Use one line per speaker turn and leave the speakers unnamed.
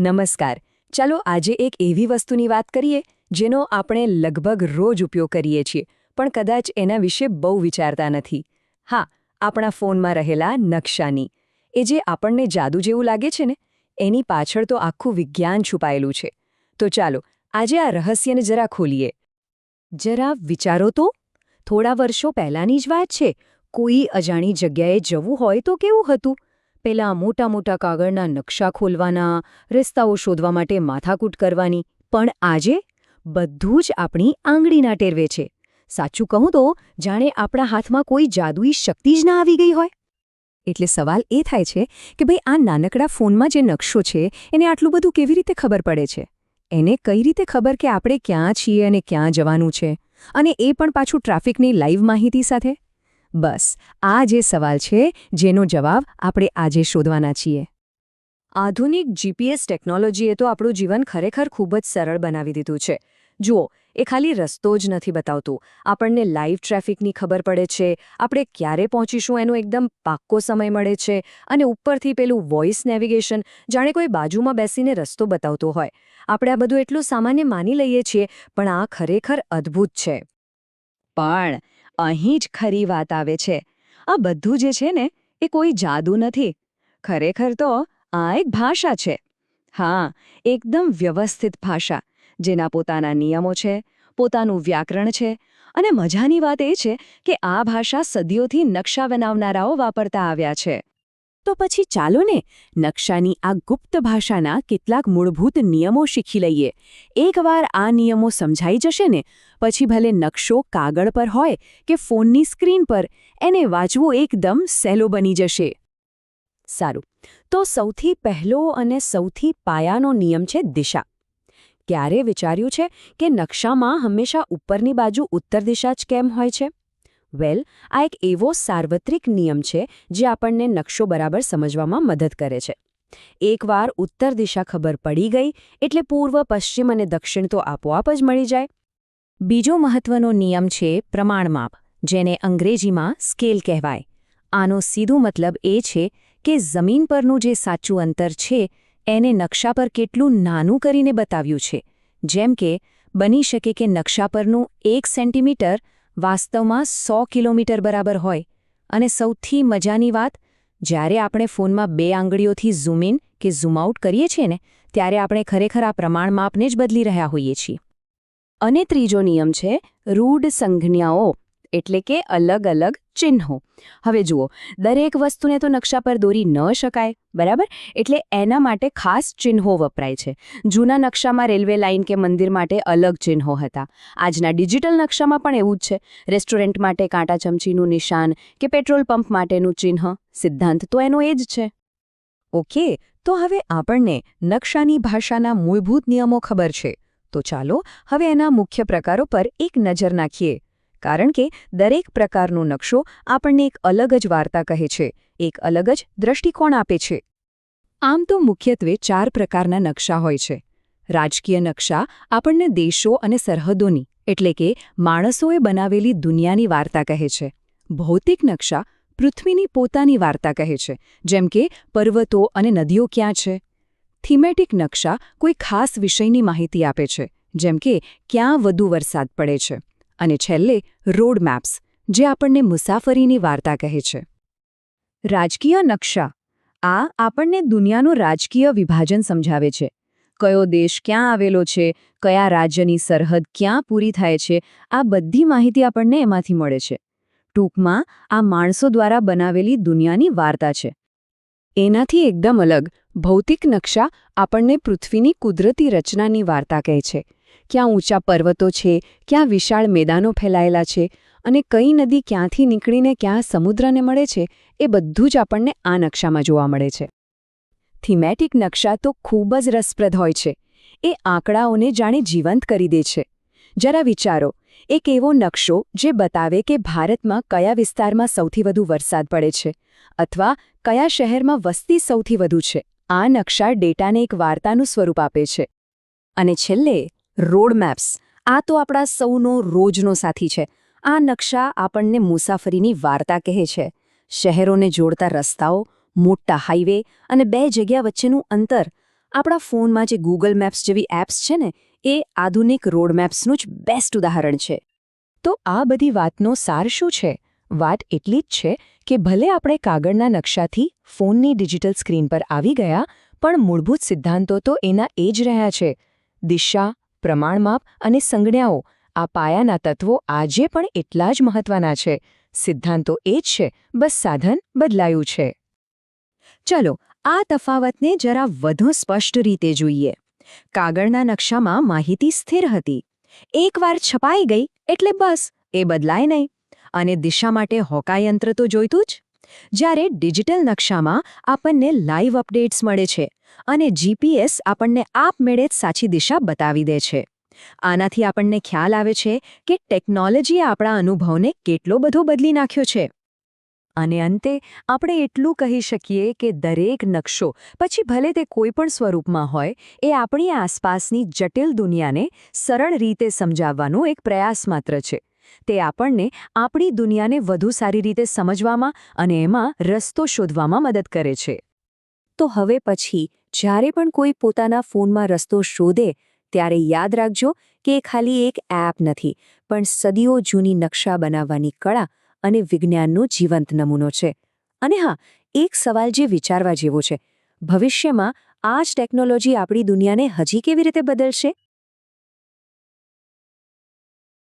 નમસ્કાર. ચાલો આજે એક એવી વસ્તુની વાત કરીએ, જેનો આપણે લગભગ રોજ ઉપયોગ કરીએ છીએ, પણ કદાચ એના વિશે બહુ વિચારતા નથી. હા, આપણા ફોનમાં રહેલા નકશાની. એ જે આપણને જાદુ જેવું લાગે છે ને, એની પાછળ તો આખું વિજ્ઞાન છુપાયેલું છે. તો ચાલો, આજે આ રહસ્યને જરા ખોલીએ. જરા વિચારો તો. થોડા વર્ષો પહેલાંની જ વાત છે. કોઈ અજાણી જગ્યાએ જવું હોય તો કેવું હતું? પેલા મોટા મોટા કાગળના નકશા ખોલવાના, રસ્તાઓ શોધવા માટે માથાકૂટ કરવાની, પણ આજે બધું જ આપણી આંગળીના ટેરવે છે. સાચું કહું તો, જાણે આપણા હાથમાં કોઈ જાદુઈ શક્તિ જ ના આવી ગઈ હોય. એટલે સવાલ એ થાય છે કે ભાઈ આ નાનકડા ફોનમાં જે નકશો છે, એને આટલું બધું કેવી રીતે ખબર પડે છે? એને કઈ રીતે ખબર કે આપણે ક્યાં છીએ અને ક્યાં જવાનું છે? અને એ પણ પાછું ટ્રાફિકની લાઈવ માહિતી સાથે? બસ, આ જે સવાલ છે, જેનો જવાબ આપણે આજે શોધવાના છીએ. આધુનિક જીપીએસ ટેકનોલોજીએ તો આપણું જીવન ખરેખર ખૂબ જ સરળ બનાવી દીધું છે. જુઓ, એ ખાલી રસ્તો જ નથી બતાવતું. આપણને લાઈવ ટ્રાફિકની ખબર પડે છે, આપણે ક્યારે પહોંચીશું એનો એકદમ પાક્કો સમય મળે છે, અને ઉપરથી પેલું વોઇસ નેવિગેશન જાણે કોઈ બાજુમાં બેસીને રસ્તો બતાવતો હોય. આપણે આ બધું એટલું સામાન્ય માની લઈએ છીએ, પણ આ ખરેખર અદ્ભુત છે. પણ અહીં જ ખરી વાત આવે છે. આ બધું જે છે ને, એ કોઈ જાદુ નથી. ખરેખર તો આ એક ભાષા છે. હા, એકદમ વ્યવસ્થિત ભાષા, જેના પોતાના નિયમો છે, પોતાનું વ્યાકરણ છે, અને મજાની વાત એ છે કે આ ભાષા સદીઓથી નકશા બનાવનારાઓ વાપરતા આવ્યા છે. તો પછી ચાલો ને નકશાની આ ગુપ્ત ભાષાના કેટલાક મૂળભૂત નિયમો શીખી લઈએ. એકવાર આ નિયમો સમજાઈ જશે ને, પછી ભલે નકશો કાગળ પર હોય કે ફોનની સ્ક્રીન પર, એને વાંચવું એકદમ સહેલો બની જશે. સારું. તો સૌથી પહેલો અને સૌથી પાયાનો નિયમ છે દિશા. ક્યારે વિચાર્યું છે કે નકશામાં હંમેશા ઉપરની બાજુ ઉત્તર દિશા જ કેમ હોય છે? વેલ આ એક એવો સાર્વત્રિક નિયમ છે જે આપણને નકશો બરાબર સમજવામાં મદદ કરે છે. એકવાર ઉત્તર દિશા ખબર પડી ગઈ, એટલે પૂર્વ, પશ્ચિમ અને દક્ષિણ તો આપોઆપ જ મળી જાય. બીજો મહત્વનો નિયમ છે પ્રમાણમાપ જેને અંગ્રેજીમાં સ્કેલ કહેવાય. આનો સીધો મતલબ એ છે કે જમીન પરનું જે સાચું અંતર છે, એને નકશા પર કેટલું નાનું કરીને બતાવ્યું છે. જેમ કે, બની શકે કે નકશા પરનું એક સેન્ટીમીટર વાસ્તવમાં સો કિલોમીટર બરાબર હોય. અને સૌથી મજાની વાત, જ્યારે આપણે ફોનમાં બે આંગળીઓથી ઝૂમ ઇન કે ઝૂમ આઉટ કરીએ છીએ ને, ત્યારે આપણે ખરેખર આ પ્રમાણ માપને જ બદલી રહ્યા હોઈએ છીએ. અને ત્રીજો નિયમ છે, રૂઢ સંજ્ઞાઓ. એટલે કે અલગ અલગ ચિહ્નો. હવે જુઓ, દરેક વસ્તુને તો નકશા પર દોરી ન શકાય, બરાબર? એટલે એના માટે ખાસ ચિહ્નો વપરાય છે. જૂના નકશામાં રેલવે લાઇન કે મંદિર માટે અલગ ચિહ્નો હતા. આજના ડિજિટલ નકશામાં પણ એવું જ છે. રેસ્ટોરન્ટ માટે કાંટા ચમચીનું નિશાન કે પેટ્રોલ પંપ માટેનું ચિહ્ન, સિદ્ધાંત તો એનો એ જ છે. ઓકે, તો હવે આપણને નકશાની ભાષાના મૂળભૂત નિયમો ખબર છે. તો ચાલો, હવે એના મુખ્ય પ્રકારો પર એક નજર નાખીએ. કારણ કે દરેક પ્રકારનો નકશો આપણને એક અલગ જ વાર્તા કહે છે, એક અલગ જ દ્રષ્ટિકોણ આપે છે. આમ તો મુખ્યત્વે ચાર પ્રકારના નકશા હોય છે. રાજકીય નકશા આપણને દેશો અને સરહદોની, એટલે કે માણસોએ બનાવેલી દુનિયાની વાર્તા કહે છે. ભૌતિક નકશા પૃથ્વીની પોતાની વાર્તા કહે છે, જેમ કે પર્વતો અને નદીઓ ક્યાં છે? થીમેટિક નકશા કોઈ ખાસ વિષયની માહિતી આપે છે, જેમ કે ક્યાં વધુ વરસાદ પડે છે? અને છેલ્લે રોડ મેપ્સ, જે આપણને મુસાફરીની વાર્તા કહે છે. રાજકીય નકશા. આ આપણને દુનિયાનું રાજકીય વિભાજન સમજાવે છે. કયો દેશ ક્યાં આવેલો છે, કયા રાજ્યની સરહદ ક્યાં પૂરી થાય છે, આ બધી માહિતી આપણને એમાંથી મળે છે. ટૂંકમાં, આ માણસો દ્વારા બનાવેલી દુનિયાની વાર્તા છે. એનાથી એકદમ અલગ, ભૌતિક નકશા આપણને પૃથ્વીની કુદરતી રચનાની વાર્તા કહે છે. ક્યાં ઊંચા પર્વતો છે, ક્યાં વિશાળ મેદાનો ફેલાયેલા છે અને કઈ નદી ક્યાંથી નીકળીને ક્યાં સમુદ્રને મળે છે, એ બધું જ આપણને આ નકશામાં જોવા મળે છે. થીમેટિક નકશા તો ખૂબ જ રસપ્રદ હોય છે. એ આંકડાઓને જાણે જીવંત કરી દે છે. જરા વિચારો, એક એવો નકશો જે બતાવે કે ભારતમાં કયા વિસ્તારમાં સૌથી વધુ વરસાદ પડે છે અથવા કયા શહેરમાં વસ્તી સૌથી વધુ છે. આ નકશા ડેટાને એક વાર્તાનું સ્વરૂપ આપે છે. અને છેલ્લે રોડ મેપ્સ આ તો આપણા સૌનો રોજનો સાથી છે. આ નકશા આપણને મુસાફરીની વાર્તા કહે છે. શહેરોને જોડતા રસ્તાઓ, મોટા હાઈવે અને બે જગ્યા વચ્ચેનું અંતર.
આપણા ફોનમાં જે ગૂગલ મેપ્સ જેવી એપ્સ છે ને, એ આધુનિક રોડ મેપ્સનું જ બેસ્ટ ઉદાહરણ છે.
તો આ બધી વાતનો સાર શું છે? વાત એટલી જ છે કે ભલે આપણે કાગળના નકશાથી ફોનની ડિજિટલ સ્ક્રીન પર આવી ગયા, પણ મૂળભૂત સિદ્ધાંતો તો એના એ જ રહ્યા છે. દિશા પ્રમાણમાપ અને સંજ્ઞાઓ આ પાયાના તત્વો આજે પણ એટલા જ મહત્વના છે. સિદ્ધાંતો એ જ છે, બસ સાધન બદલાયું છે.
ચલો, આ તફાવતને જરા વધુ સ્પષ્ટ રીતે જોઈએ. કાગળના નકશામાં માહિતી સ્થિર હતી. એકવાર છપાઈ ગઈ એટલે બસ, એ બદલાય નહીં. અને દિશા માટે હોકાયંત્ર તો જોઈતું જ જ્યારે ડિજિટલ નકશામાં આપણને લાઈવ અપડેટ્સ મળે છે અને જીપીએસ આપણને આપમેળે જ સાચી દિશા બતાવી દે છે. આનાથી આપણને ખ્યાલ આવે છે કે ટેકનોલોજીએ આપણા અનુભવને કેટલો બધો બદલી નાખ્યો છે.
અને અંતે, આપણે એટલું કહી શકીએ કે દરેક નકશો, પછી ભલે તે કોઈ પણ સ્વરૂપમાં હોય, એ આપણી આસપાસની જટિલ દુનિયાને સરળ રીતે સમજાવવાનો એક પ્રયાસ માત્ર છે. તે આપણને આપણી દુનિયાને વધુ સારી રીતે સમજવામાં અને એમાં રસ્તો શોધવામાં મદદ કરે છે.
તો હવે પછી, જ્યારે પણ કોઈ પોતાના ફોનમાં રસ્તો શોધે, ત્યારે યાદ રાખજો કે એ ખાલી એક એપ નથી, પણ સદીઓ જૂની નકશા બનાવવાની કળા અને વિજ્ઞાનનો જીવંત નમૂનો છે. અને હા, એક સવાલ જે વિચારવા જેવો છે, ભવિષ્યમાં આ જ ટેકનોલોજી આપણી દુનિયાને હજી કેવી રીતે બદલશે?